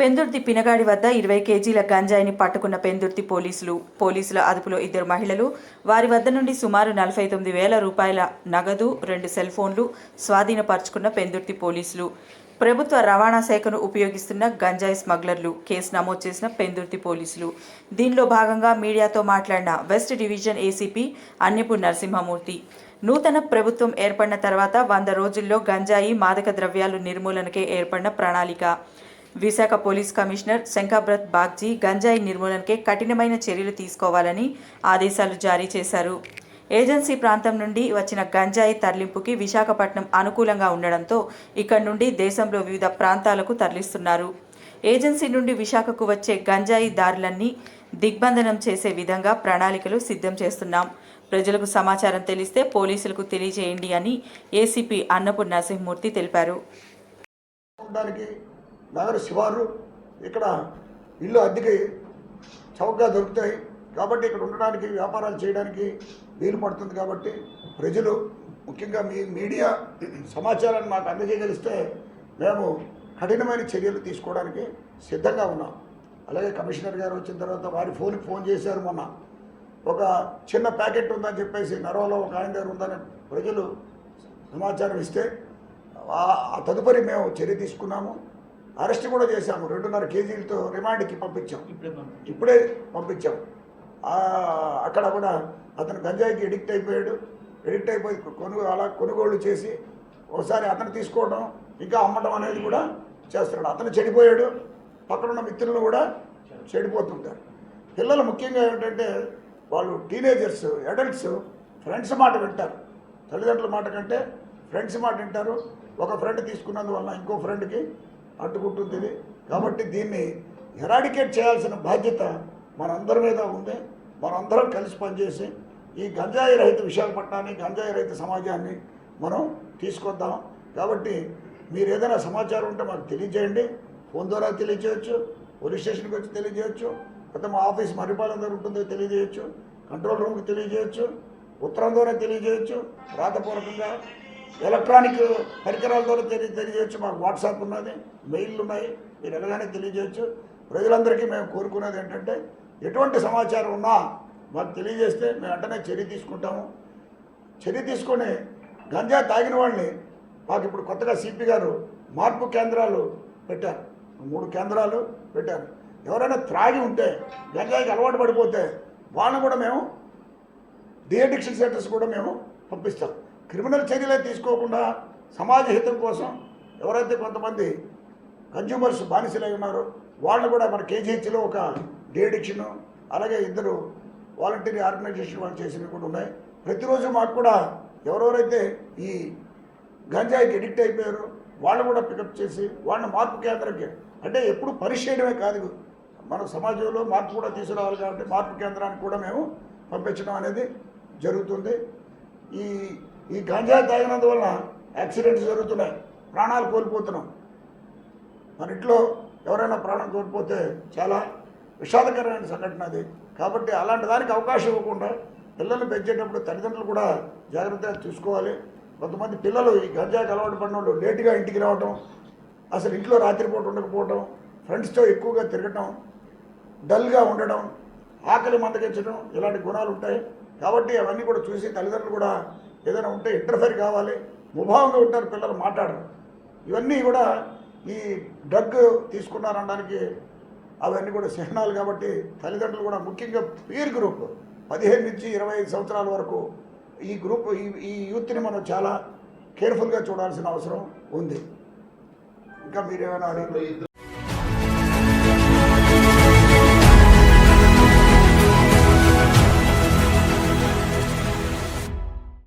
పెందుర్తి పినగాడి వద్ద ఇరవై కేజీల గంజాయిని పట్టుకున్న పెందుర్తి పోలీసులు. పోలీసుల అదుపులో ఇద్దరు మహిళలు. వారి వద్ద నుండి సుమారు నలభై తొమ్మిది వేల రూపాయల నగదు రెండు సెల్ ఫోన్లు స్వాధీనపరుచుకున్న పెందుర్తి పోలీసులు. ప్రభుత్వ రవాణా శాఖను ఉపయోగిస్తున్న గంజాయి స్మగ్లర్లు కేసు నమోదు చేసిన పెందుర్తి పోలీసులు. దీనిలో భాగంగా మీడియాతో మాట్లాడిన west division ACP Anyapu Narasimhamurthy. నూతన ప్రభుత్వం ఏర్పడిన తర్వాత వంద రోజుల్లో గంజాయి మాదక ద్రవ్యాలు నిర్మూలనకే ఏర్పడిన ప్రణాళిక. విశాఖ పోలీస్ కమిషనర్ శంఖాబ్రత్ బాగ్జీ గంజాయి నిర్మూలనకే కఠినమైన చర్యలు తీసుకోవాలని ఆదేశాలు జారీ చేశారు. ఏజెన్సీ ప్రాంతం నుండి వచ్చిన గంజాయి తరలింపుకి విశాఖపట్నం అనుకూలంగా ఉండడంతో ఇక్కడ నుండి దేశంలో వివిధ ప్రాంతాలకు తరలిస్తున్నారు. ఏజెన్సీ నుండి విశాఖకు వచ్చే గంజాయి దారులన్నీ దిగ్బంధనం చేసే విధంగా ప్రణాళికలు సిద్ధం చేస్తున్నాం. ప్రజలకు సమాచారం తెలిస్తే పోలీసులకు తెలియజేయండి అని ఏసీపీ అన్నపు నరసింహమూర్తి తెలిపారు. నగర శివారు ఇక్కడ ఇల్లు అద్దెకి చౌకగా దొరుకుతాయి. కాబట్టి ఇక్కడ ఉండడానికి వ్యాపారాలు చేయడానికి వీలు పడుతుంది కాబట్టి ప్రజలు ముఖ్యంగా మీ మీడియా సమాచారాన్ని మాకు అందజేయగలిస్తే మేము కఠినమైన చర్యలు తీసుకోవడానికి సిద్ధంగా ఉన్నాం. అలాగే కమిషనర్ గారు వచ్చిన తర్వాత వారి ఫోన్కి ఫోన్ చేశారు మొన్న. ఒక చిన్న ప్యాకెట్ ఉందని చెప్పేసి నరవలో ఒక ఆయన దగ్గర ఉందని ప్రజలు సమాచారం ఇస్తే ఆ- తదుపరి మేము చర్య తీసుకున్నాము. అరెస్ట్ కూడా చేశాము. రెండున్నర కేజీలతో రిమాండ్కి పంపించాం. ఇప్పుడే పంపించాం. అక్కడ కూడా అతను గంజాయికి ఎడిక్ట్ అయిపోయాడు. ఎడిక్ట్ అయిపోయి కొనుగో అలా కొనుగోలు చేసి ఒకసారి అతను తీసుకోవడం ఇంకా అమ్మడం అనేది కూడా చేస్తున్నాడు. అతను చెడిపోయాడు. పక్కన ఉన్న మిత్రులు కూడా చెడిపోతుంటారు. పిల్లలు ముఖ్యంగా ఏంటంటే వాళ్ళు టీనేజర్స్ అడల్ట్స్ ఫ్రెండ్స్ మాట వింటారు. తల్లిదండ్రుల మాట కంటే ఫ్రెండ్స్ మాట వింటారు. ఒక ఫ్రెండ్ తీసుకున్నందువల్ల ఇంకో ఫ్రెండ్కి అడ్డుకుంటుంది కాబట్టి దీన్ని ఎరాడికేట్ చేయాల్సిన బాధ్యత మనందరి మీద ఉంది. మనందరం కలిసి పనిచేసి ఈ గంజాయి రహిత విశాఖపట్నాన్ని గంజాయి రహిత సమాజాన్ని మనం తీసుకొద్దాం. కాబట్టి మీరు ఏదైనా సమాచారం ఉంటే మాకు తెలియజేయండి. ఫోన్ ద్వారా తెలియజేయచ్చు పోలీస్ స్టేషన్కి వచ్చి తెలియజేయచ్చు లేకపోతే మా ఆఫీస్ మరిపాలన ఉంటుందో తెలియజేయచ్చు కంట్రోల్ రూమ్కి తెలియజేయచ్చు ఉత్తరం ద్వారా తెలియజేయచ్చు రాతపూర్వకంగా ఎలక్ట్రానిక్ పరికరాల ద్వారా తెలియ తెలియజేయచ్చు. మాకు వాట్సాప్ ఉన్నది మెయిల్లు ఉన్నాయి. మీరు ఎలాగైనా తెలియజేయచ్చు. ప్రజలందరికీ మేము కోరుకునేది ఏంటంటే ఎటువంటి సమాచారం ఉన్నా మాకు తెలియజేస్తే మేము వెంటనే చర్య తీసుకుంటాము. చర్య తీసుకొని గంజా తాగిన వాళ్ళని మాకు ఇప్పుడు కొత్తగా సిపి గారు మార్పు కేంద్రాలు పెట్టారు. మూడు కేంద్రాలు పెట్టారు. ఎవరైనా త్రాగి ఉంటే గంజాయికి అలవాటు పడిపోతే వాళ్ళని కూడా మేము డిఅడిక్షన్ సెంటర్స్ కూడా మేము పంపిస్తాం. క్రిమినల్ చర్యలే తీసుకోకుండా సమాజ హితం కోసం ఎవరైతే కొంతమంది కన్జ్యూమర్స్ బానిసలై ఉన్నారో వాళ్ళు కూడా మన కేజీహెచ్లో ఒక డిఅడిక్షన్ అలాగే ఇద్దరు వాలంటీర్ ఆర్గనైజేషన్ వాళ్ళు చేసినవి కూడా ఉన్నాయి. ప్రతిరోజు మాకు కూడా ఎవరెవరైతే ఈ గంజాయికి ఎడిక్ట్ అయిపోయారు వాళ్ళు కూడా పికప్ చేసి వాళ్ళని మార్పు కేంద్రంకి అంటే ఎప్పుడు పరీక్ష కాదు మన సమాజంలో మార్పు కూడా తీసుకురావాలి కాబట్టి మార్పు కేంద్రానికి కూడా మేము పంపించడం అనేది జరుగుతుంది. ఈ ఈ గంజాయి తాగినందువల్ల యాక్సిడెంట్స్ జరుగుతున్నాయి. ప్రాణాలు కోల్పోతున్నాం. మన ఇంట్లో ఎవరైనా ప్రాణం కోల్పోతే చాలా విషాదకరమైన సంఘటన అది. కాబట్టి అలాంటి దానికి అవకాశం ఇవ్వకుండా పిల్లల్ని పెంచేటప్పుడు తల్లిదండ్రులు కూడా జాగ్రత్తగా చూసుకోవాలి. కొంతమంది పిల్లలు ఈ గంజాకి అలవాటు పడిన వాళ్ళు లేటుగా ఇంటికి రావటం అసలు ఇంట్లో రాత్రిపూట ఉండకపోవడం ఫ్రెండ్స్తో ఎక్కువగా తిరగటం డల్గా ఉండడం ఆకలి మందగించడం ఇలాంటి గుణాలు ఉంటాయి కాబట్టి అవన్నీ కూడా చూసి తల్లిదండ్రులు కూడా ఏదైనా ఉంటే ఇంటర్ఫేర్ కావాలి. ముభావంగా ఉంటారు పిల్లలు మాట్లాడరు. ఇవన్నీ కూడా ఈ డ్రగ్ తీసుకున్నారనడానికి అవన్నీ కూడా చిహ్నాలు కాబట్టి తల్లిదండ్రులు కూడా ముఖ్యంగా పీర్ గ్రూప్ పదిహేను నుంచి ఇరవై ఐదు సంవత్సరాల వరకు ఈ గ్రూప్ ఈ ఈ యూత్ని మనం చాలా కేర్ఫుల్గా చూడాల్సిన అవసరం ఉంది. ఇంకా మీరేమైనా అడిగి